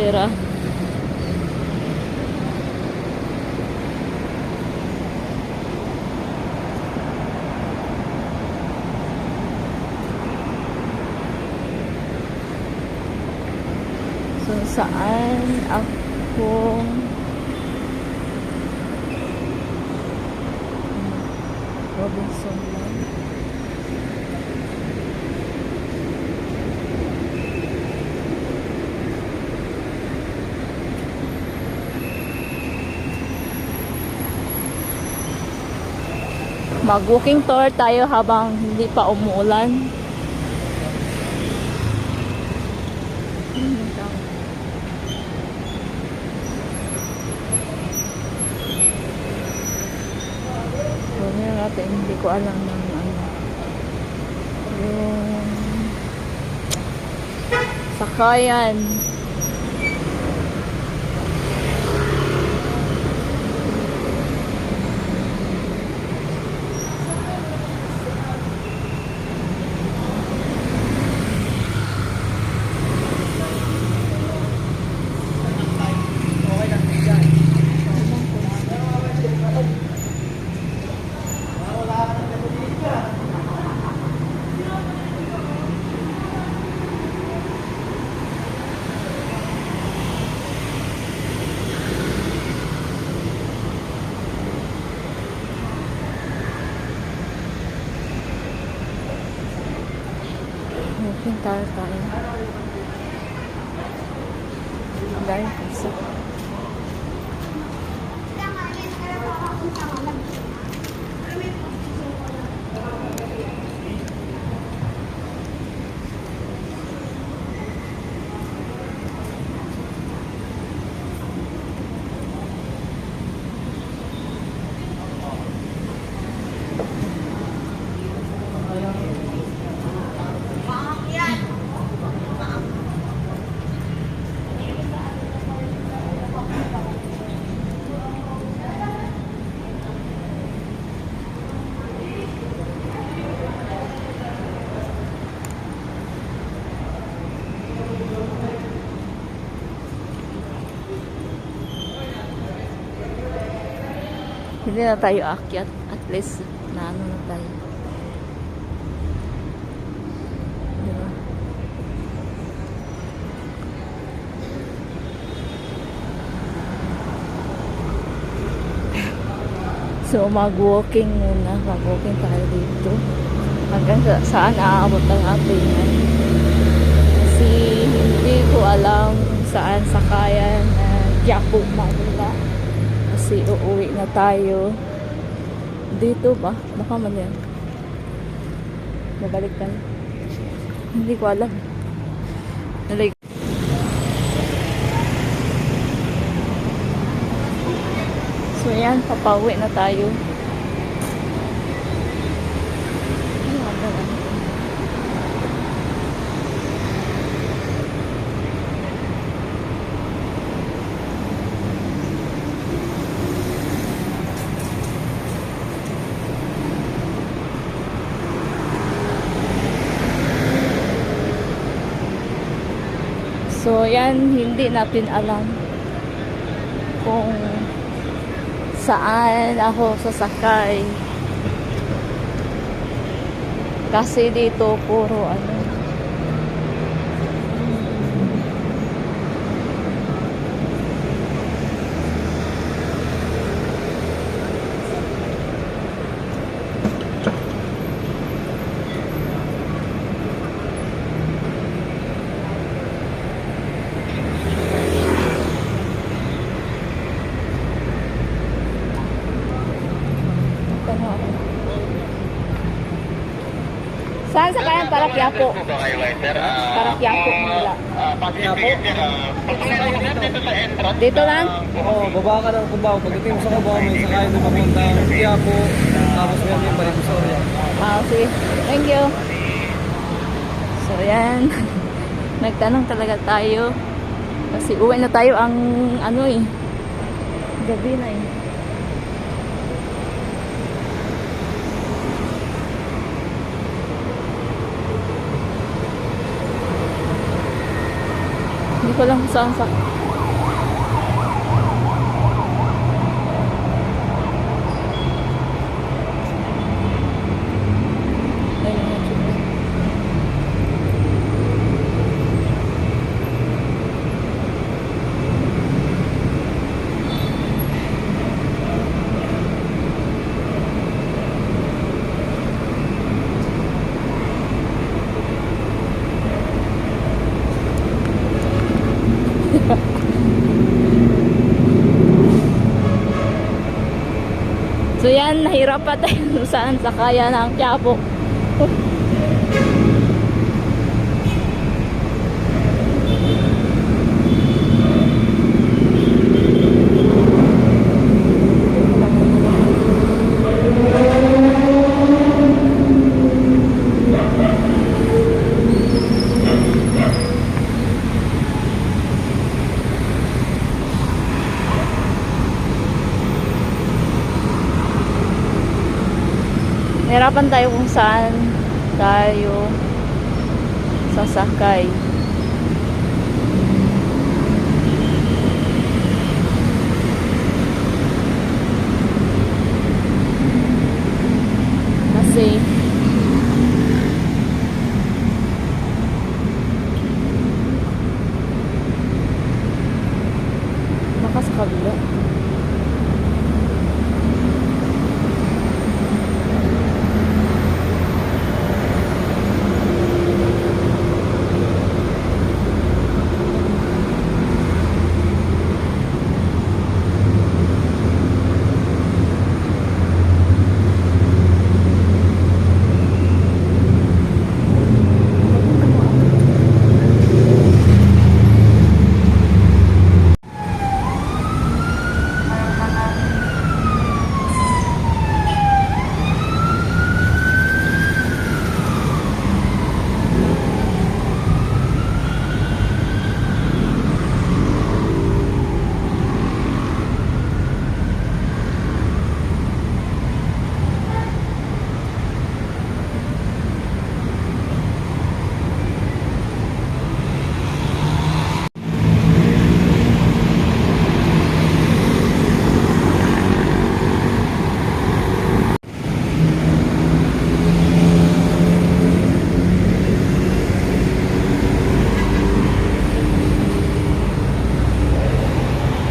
Di man ni mga lakot sira. So, saan ako Robinson lang. Mag-walking tour tayo habang hindi pa umuulan. Huwag natin, hindi ko alam ng ano. Yung sakayan. entire Hindi na tayo akyat. At least, naano na tayo. Diba? So, mag-walking muna. Mag-walking tayo dito. Hanggang sa, saan aabot ang ating yan. Kasi hindi ko alam saan sakayan na Quiapo, Manila. Kasi uuwi na tayo. Dito ba? Baka man yan. Babalik tayo. Hindi ko alam. Like, so yan, papauwi na tayo. Ano nga ba yan? So, yan, hindi natin alam kung saan ako sasakay. Kasi dito, puro ano. Saan sakayan para Quiapo? Para Quiapo, Manila. Dito lang? Oo, baba ka ng Cubao. Pagdating sa Cubao, may sakayan na papunta ng Quiapo. Tapos meron yung balik sa Orya. Ah, sige. Thank you. So, yan. Nagtanong talaga tayo. Kasi uwi na tayo ang ano eh. Gabi na eh. Ko lang saan sa... So yan, nahirap pa tayo saan sa kaya ng Quiapo. Nahirapan tayo kung saan tayo sasakay. Kasi baka sa kabila.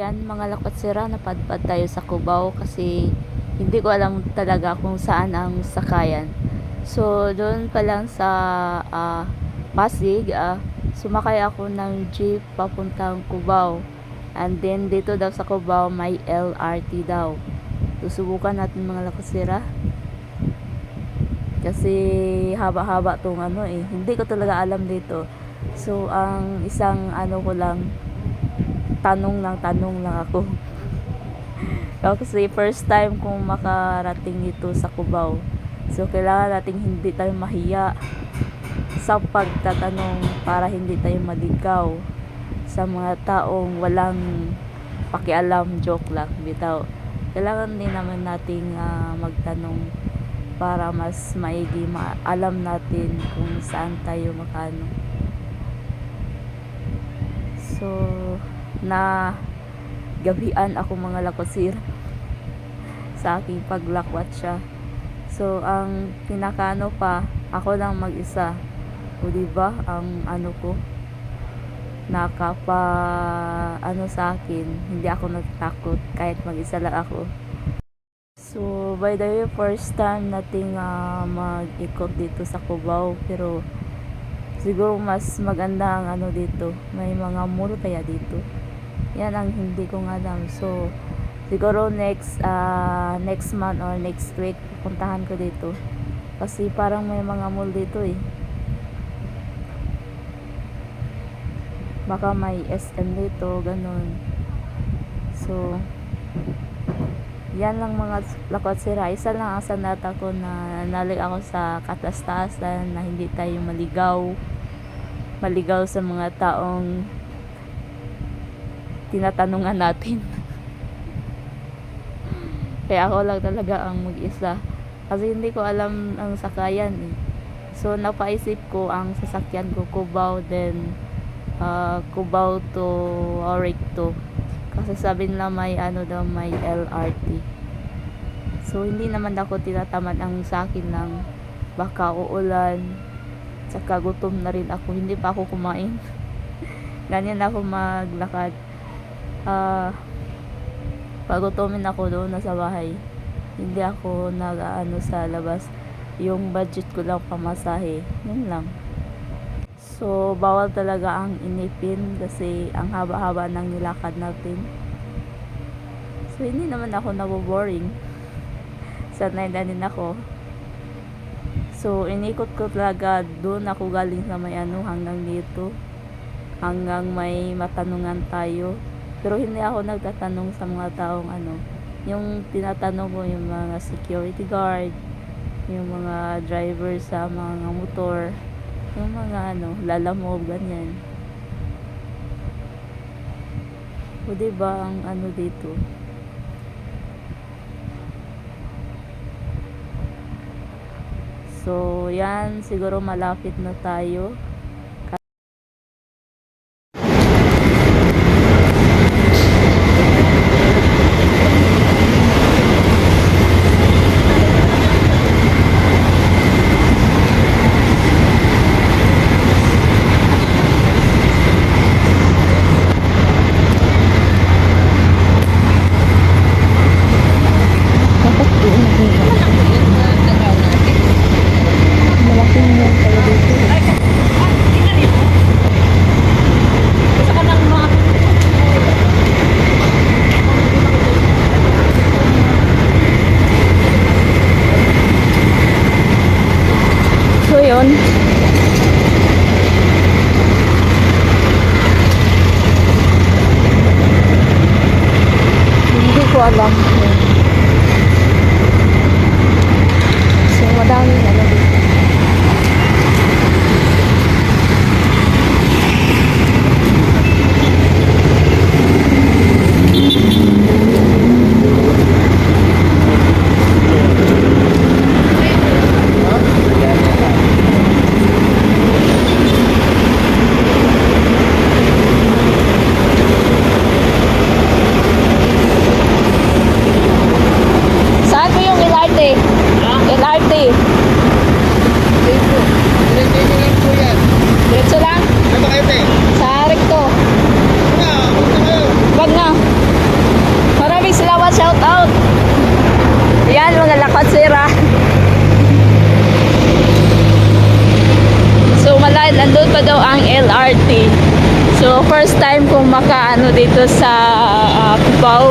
Yan lakotsira, napadpad tayo sa Cubao kasi hindi ko alam talaga kung saan ang sakayan. So, doon pa lang sa ah, Pasig, ah, sumakay ako ng jeep papuntang Cubao. And then, dito daw sa Cubao, may LRT daw. Susubukan natin mga lakotsira. Kasi haba-haba tong ano eh. Hindi ko talaga alam dito. So, ang isang ano ko lang, tanong lang tanong lang ako. Kasi first time kong makarating dito sa Cubao. So kailangan nating hindi tayo mahiya sa pagtatanong para hindi tayo maligaw sa mga taong walang pakialam, joke lang, bitaw. Kailangan din naman nating ah, magtanong para mas maigi ma- alam natin kung saan tayo makano. So, na gabian ako mga lakosir sa aking paglakwat siya. So, ang pinakano pa, ako lang mag-isa. O diba, ang ano ko, nakapa, ano sa akin, hindi ako natatakot kahit mag-isa lang ako. So, by the way, first time nating ah, mag-ikot dito sa Cubao, pero siguro mas maganda ang ano dito. May mga mall kaya dito. Yan ang hindi ko nga alam. So, siguro next ah, next month or next week pupuntahan ko dito. Kasi parang may mga mall dito eh. Baka may SM dito, ganun. So, yan lang mga lakot sira. Isa lang ang sanata ko na nalik ako sa katastasan na hindi tayo maligaw. Maligaw sa mga taong tinatanungan natin. Kaya ako lang talaga ang mag-isa. Kasi hindi ko alam ang sakayan eh. So napaisip ko ang sasakyan ko Cubao then ah, Cubao to Recto. Kasi sabi nila may ano daw may LRT. So hindi naman ako tinatamad ang sa akin lang baka uulan. Tsaka gutom na rin ako. Hindi pa ako kumain. Ganyan ako maglakad. Ah pagutomin ako doon na sa bahay. Hindi ako nag-ano sa labas. Yung budget ko lang pamasahe. Yun lang. So, bawal talaga ang inipin kasi ang haba-haba ng nilakad natin. So, hindi naman ako naboboring. Sanay na din ako. So, inikot ko talaga doon ako galing sa may ano hanggang dito. Hanggang may matanungan tayo. Pero hindi ako nagtatanong sa mga taong ano. Yung tinatanong ko yung mga security guard, yung mga driver sa mga motor, yung mga ano, lalamove, ganyan. O diba ang ano dito? So, yan, siguro malapit na tayo. Shout out. Yan, mga lakad sira. So, malay, nandun pa daw ang LRT. So, first time kong makaano dito sa uh, Cubao.